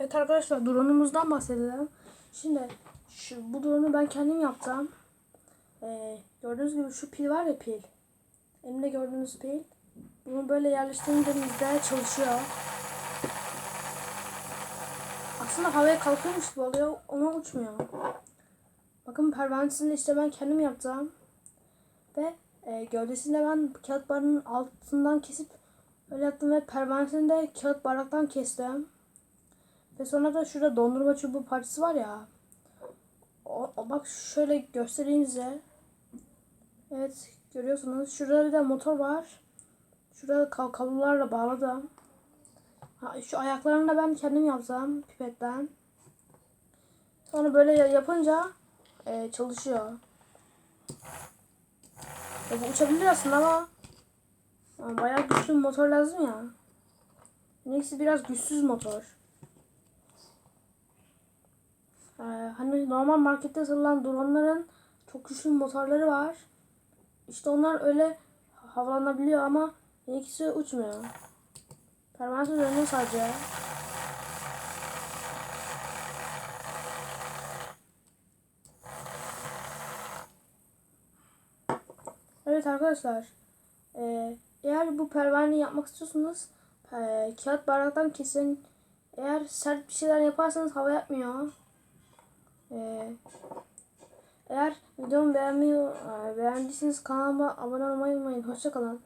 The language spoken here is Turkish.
Evet arkadaşlar drone'umuzdan bahsedelim. Şimdi şu bu drone'u ben kendim yaptım. Ee, gördüğünüz gibi şu pil var ya pil. Elimde gördüğünüz pil. Bunu böyle yerleştirdiğimizde çalışıyor. Aslında havaya kalkıyormuş gibi oluyor ama uçmuyor. Bakın pervanesini işte ben kendim yaptım. Ve e, gövdesini de ben kağıt barının altından kesip öyle yaptım ve pervanesini de kağıt baraktan kestim. Ve sonra da şurada dondurma çubuğu parçası var ya. O, bak şöyle göstereyim size. Evet görüyorsunuz. Şurada bir de motor var. Şurada kablolarla bağladım. Ha, şu ayaklarını da ben kendim yaptım pipetten. Sonra böyle ya- yapınca e, çalışıyor. Ya bu uçabilir aslında ama ama bayağı güçlü bir motor lazım ya. Neyse biraz güçsüz motor. Ee, hani normal markette satılan dronların çok güçlü motorları var. İşte onlar öyle havalanabiliyor ama ikisi uçmuyor. Pervanesi dönüyor sadece. Evet arkadaşlar. Ee, eğer bu pervaneyi yapmak istiyorsanız e, kağıt bardaktan kesin. Eğer sert bir şeyler yaparsanız hava yapmıyor. Ee, eğer videomu beğenmeyi, beğendiyseniz kanalıma abone olmayı unutmayın. Hoşçakalın.